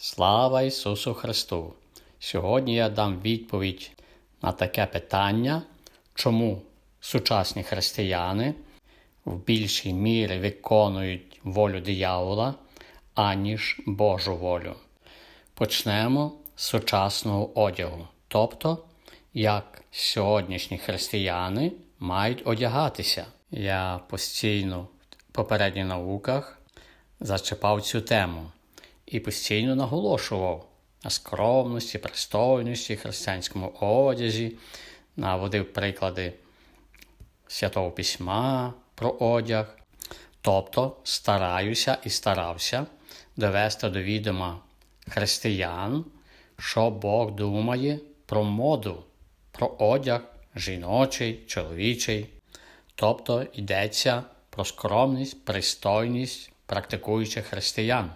Слава Ісусу Христу! Сьогодні я дам відповідь на таке питання, чому сучасні християни в більшій мірі виконують волю диявола, аніж Божу волю. Почнемо з сучасного одягу, тобто, як сьогоднішні християни мають одягатися. Я постійно в попередніх науках зачепав цю тему і постійно наголошував на скромності, пристойності, християнському одязі, наводив приклади Святого Письма про одяг. Тобто стараюся і старався довести до відома християн, що Бог думає про моду, про одяг жіночий, чоловічий. Тобто йдеться про скромність, пристойність практикуючих християн.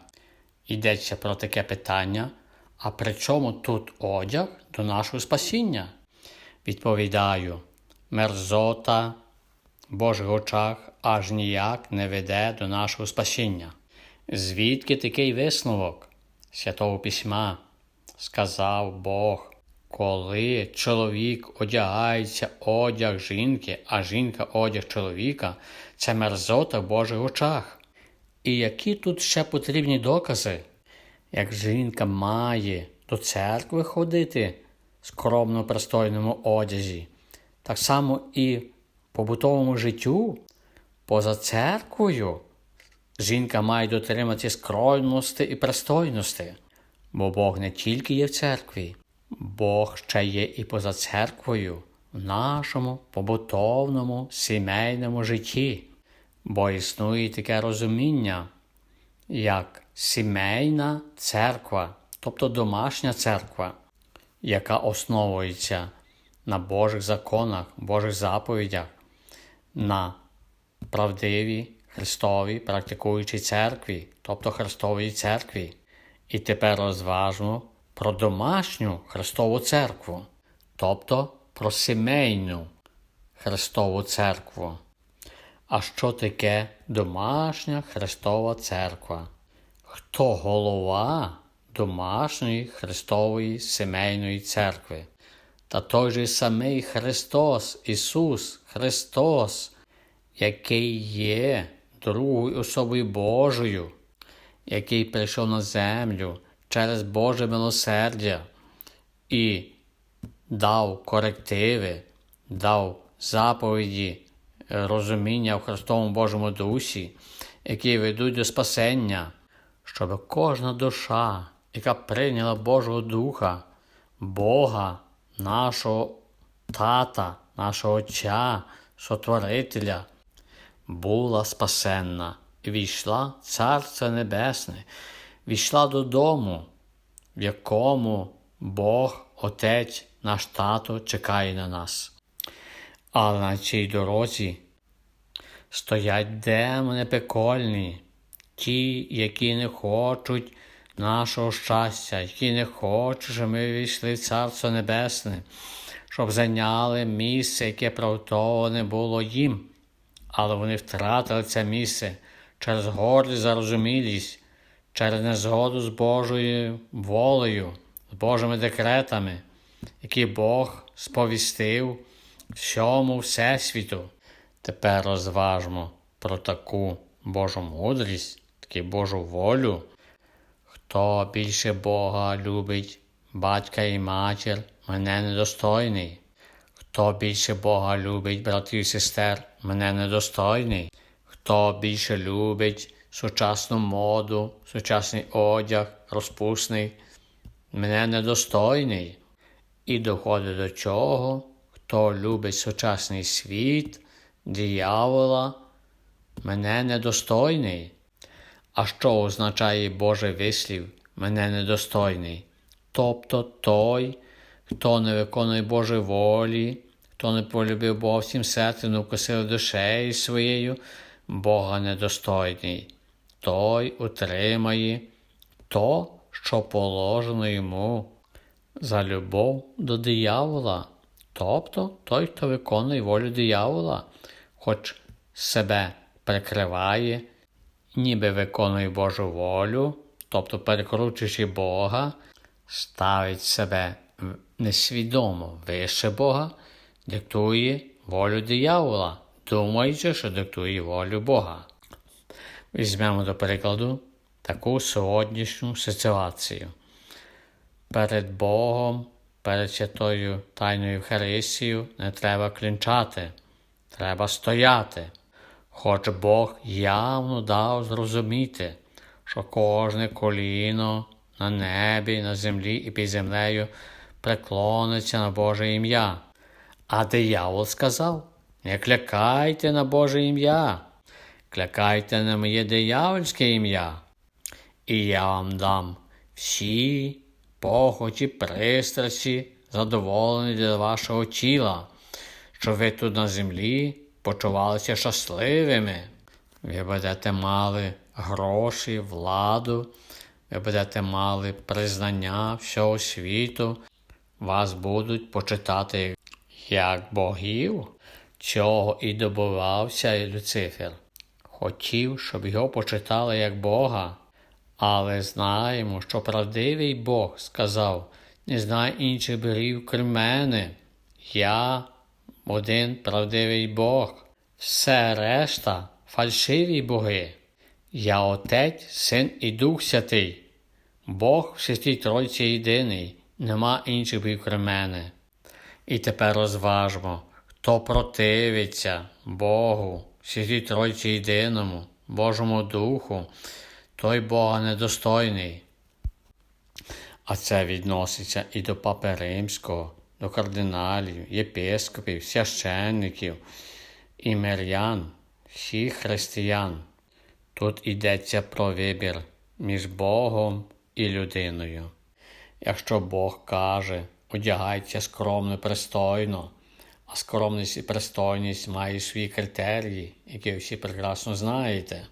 Йдеться про таке питання, а при чому тут одяг до нашого спасіння? Відповідаю, мерзота в Божих очах аж ніяк не веде до нашого спасіння. Звідки такий висновок Святого Письма? Сказав Бог, коли чоловік одягається одяг жінки, а жінка одяг чоловіка, це мерзота в Божих очах. І які тут ще потрібні докази? Як жінка має до церкви ходити в скромно пристойному одязі, так само і в побутовому життю, поза церквою, жінка має дотримати скромності і пристойності, бо Бог не тільки є в церкві, Бог ще є і поза церквою, в нашому побутовному сімейному житті, бо існує таке розуміння, як сімейна церква, тобто домашня церква, яка основується на Божих законах, Божих заповідях, на правдивій Христовій практикуючій церкві, тобто Христовій церкві. І тепер розважмо про домашню Христову церкву, тобто про сімейну Христову церкву. А що таке домашня Христова церква? Хто голова домашньої Христової сімейної церкви? Та той же самий Христос, Ісус Христос, який є другою особою Божою, який прийшов на землю через Боже милосердя і дав корективи, дав заповіді розуміння в Христовому Божому Дусі, які ведуть до спасення, щоб кожна душа, яка прийняла Божого Духа, Бога, нашого Тата, нашого Отця, Сотворителя, була спасенна і війшла Царство Небесне, війшла додому, в якому Бог, Отець, наш тато чекає на нас. Але на цій дорозі стоять демони пекольні, ті, які не хочуть нашого щастя, які не хочуть, щоб ми війшли в Царство Небесне, щоб зайняли місце, яке приготоване було їм. Але вони втратили це місце через гордість зарозумілість, через незгоду з Божою волею, з Божими декретами, які Бог сповістив всьому Всесвіту. Тепер розважмо про таку Божу мудрість, таку Божу волю. Хто більше Бога любить, батька і матір, мене недостойний. Хто більше Бога любить, братів і сестер, мене недостойний. Хто більше любить сучасну моду, сучасний одяг, розпусний, мене недостойний. І доходить до чого, хто любить сучасний світ, диявола, мене недостойний. А що означає Божий вислів мене недостойний? Тобто той, хто не виконує Божої волі, хто не полюбив Бога всім серцем, не вкусив душею своєю, Бога недостойний. Той утримає то, що положено йому за любов до диявола, тобто той, хто виконує волю диявола, хоч себе прикриває, ніби виконує Божу волю, тобто перекручуючи Бога, ставить себе несвідомо вище Бога, диктує волю диявола, думаючи, що диктує волю Бога. Візьмемо до прикладу таку сьогоднішню ситуацію. Перед Богом, перед святою Тайною Євхаристією не треба клінчати, треба стояти. Хоч Бог явно дав зрозуміти, що кожне коліно на небі, на землі і під землею преклониться на Боже ім'я. А диявол сказав: Не клякайте на Боже ім'я, клякайте на моє диявольське ім'я, і я вам дам всі похоті, пристрасті, задоволені для вашого тіла, щоб ви тут на землі почувалися щасливими. Ви будете мали гроші, владу, ви будете мали признання всього світу, вас будуть почитати як богів, чого і добивався Люцифер. Хотів, щоб його почитали як Бога, але знаємо, що правдивий Бог сказав, не знаю інших богів, крім мене. Я один правдивий Бог, все решта фальшиві боги. Я Отець, Син і Дух Святий. Бог в святій Тройці єдиний, нема інших богів крім мене. І тепер розважмо, хто противиться Богу, святій Тройці єдиному, Божому Духу, той Бога недостойний. А це відноситься і до Папи Римського, до кардиналів, єпископів, священників і мирян, всіх християн. Тут йдеться про вибір між Богом і людиною. Якщо Бог каже, одягайся скромно, пристойно, а скромність і пристойність мають свої критерії, які всі прекрасно знаєте,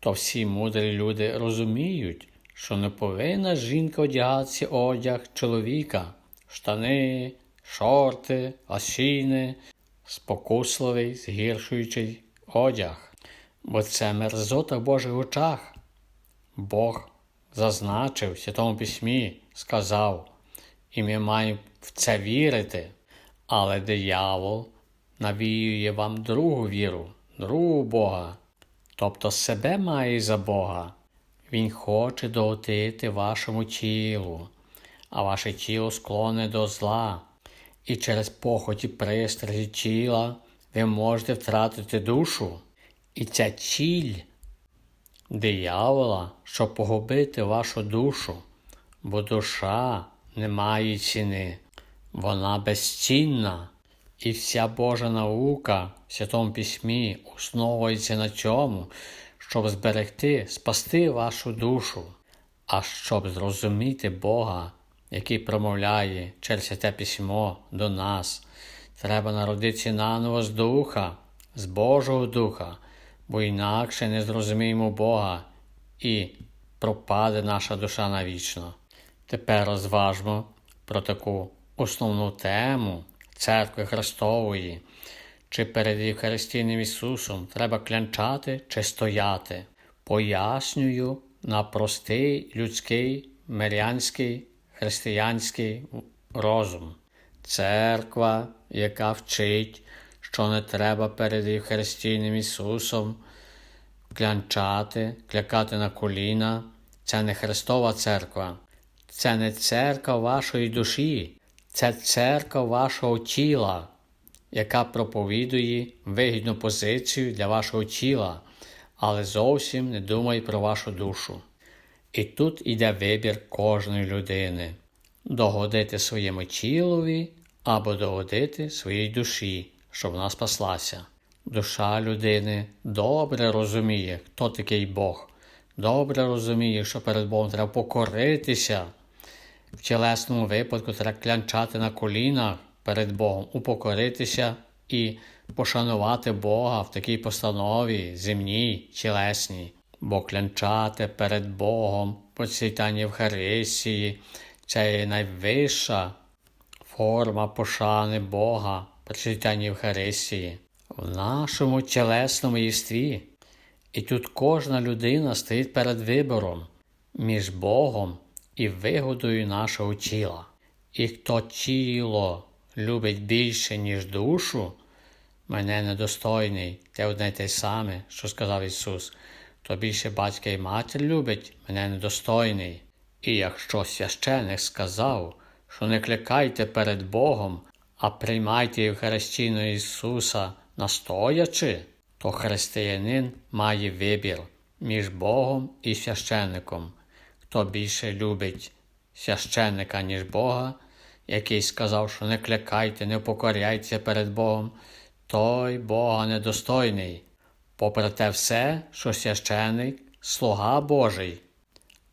то всі мудрі люди розуміють, що не повинна жінка одягатися одяг чоловіка, штани, шорти, ласіни, спокусливий, згіршуючий одяг, бо це мерзота в Божих очах. Бог зазначив в Святому Письмі, сказав, і ми маємо в це вірити, але диявол навіює вам другу віру, другу Бога, тобто себе має за Бога. Він хоче доготити вашому тілу, а ваше тіло склоне до зла, і через похоті пристрасті тіла ви можете втратити душу. І ця ціль диявола, щоб погубити вашу душу, бо душа не має ціни, вона безцінна, і вся Божа наука в Святому Письмі основується на цьому, щоб зберегти, спасти вашу душу, а щоб зрозуміти Бога, який промовляє через Святе Письмо до нас. Треба народитися наново з Духа, з Божого Духа, бо інакше не зрозуміємо Бога і пропаде наша душа навічно. Тепер розважмо про таку основну тему Церкви Христової, чи перед Євхаристійним Ісусом треба клянчати чи стояти. Пояснюю на простий людський, мирянський, християнський розум. Церква, яка вчить, що не треба перед Євхаристійним Ісусом клянчати, клякати на коліна, це не Христова церква, це не церква вашої душі, це церква вашого тіла, яка проповідує вигідну позицію для вашого тіла, але зовсім не думає про вашу душу. І тут іде вибір кожної людини догодити своєму тілові або догодити своїй душі, щоб вона спаслася. Душа людини добре розуміє, хто такий Бог, добре розуміє, що перед Богом треба покоритися. В тілесному випадку треба клянчати на колінах перед Богом, упокоритися і пошанувати Бога в такій постанові земній, тілесній, бо клянчати перед Богом процвітання Євхаристії це є найвища форма пошани Бога, процвітання Євхаристії в нашому тілесному єстві. І тут кожна людина стоїть перед вибором між Богом і вигодою нашого тіла. І хто тіло любить більше, ніж душу, мене недостойний, те одне й те саме, що сказав Ісус. Хто більше батька і матір любить, мене недостойний. І якщо священик сказав, що не кликайте перед Богом, а приймайте Євхаристійну Ісуса настоячи, то християнин має вибір між Богом і священником. Хто більше любить священника, ніж Бога, який сказав, що не кликайте, не покоряйте перед Богом, той Бога недостойний. Попри те все, що священик слуга Божий.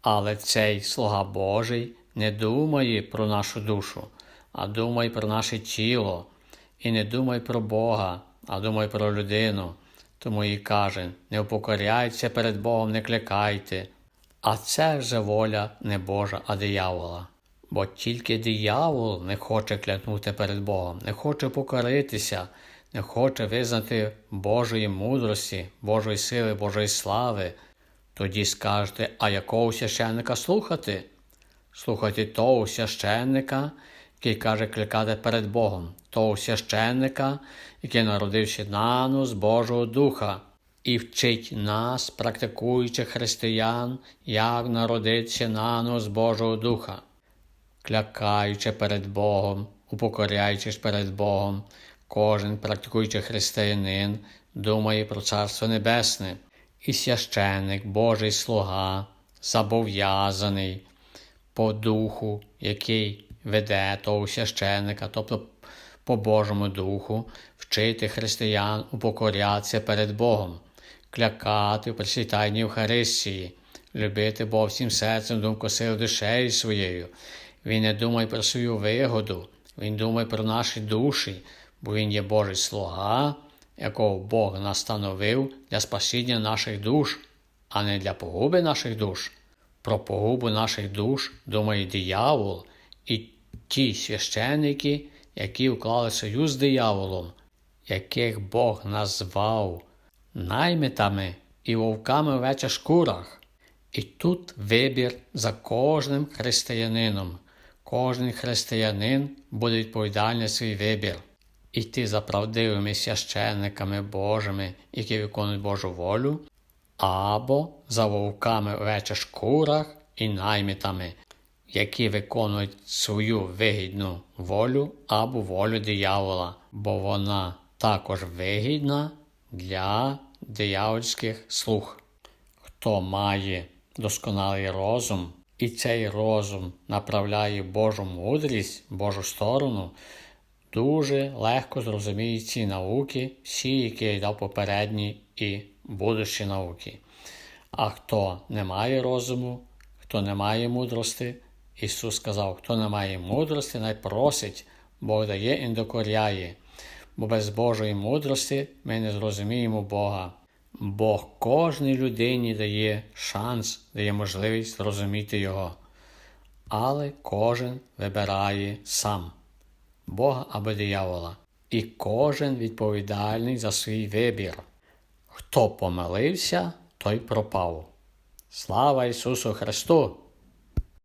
Але цей слуга Божий не думає про нашу душу, а думає про наше тіло, і не думає про Бога, а думає про людину. Тому і каже: не упокоряйте перед Богом, не кликайте. А це вже воля не Божа, а диявола. Бо тільки диявол не хоче клянути перед Богом, не хоче покоритися, хоче визнати Божої мудрості, Божої сили, Божої слави. Тоді скажете, а якого священника слухати? Слухайте того священника, який каже кликати перед Богом, того священника, який народився нано з Божого Духа, і вчить нас, практикуючих християн, як народитися нано з Божого Духа, клякаючи перед Богом, упокоряючись перед Богом, кожен практикуючий християнин думає про Царство Небесне, і священник, Божий слуга, зобов'язаний по духу, який веде того священника, тобто по Божому духу, вчити християн упокорятися перед Богом, клякати в Пресвітайній Євхаристії, любити Бога всім серцем, думку сил душею своєю. Він не думає про свою вигоду, він думає про наші душі, бо він є Божий слуга, якого Бог настановив для спасіння наших душ, а не для погуби наших душ. Про погубу наших душ думає диявол і ті священники, які вклали союз з дияволом, яких Бог назвав наймитами і вовками в веча шкурах. І тут вибір за кожним християнином. Кожен християнин буде відповідальний за свій вибір. Іти за правдивими священниками Божими, які виконують Божу волю, або за вовками в шкурах і наймитами, які виконують свою вигідну волю або волю диявола, бо вона також вигідна для диявольських слуг. Хто має досконалий розум, і цей розум направляє Божу мудрість, Божу сторону, дуже легко зрозуміє ці науки, всі, які я дав попередні і будущі науки. А хто не має розуму, хто не має мудрости, Ісус сказав, хто не має мудрості, най просить, Бог дає і докоряє, бо без Божої мудрості ми не зрозуміємо Бога. Бог кожній людині дає шанс, дає можливість зрозуміти Його. Але кожен вибирає сам Бога або диявола, і кожен відповідальний за свій вибір. Хто помилився, той пропав. Слава Ісусу Христу!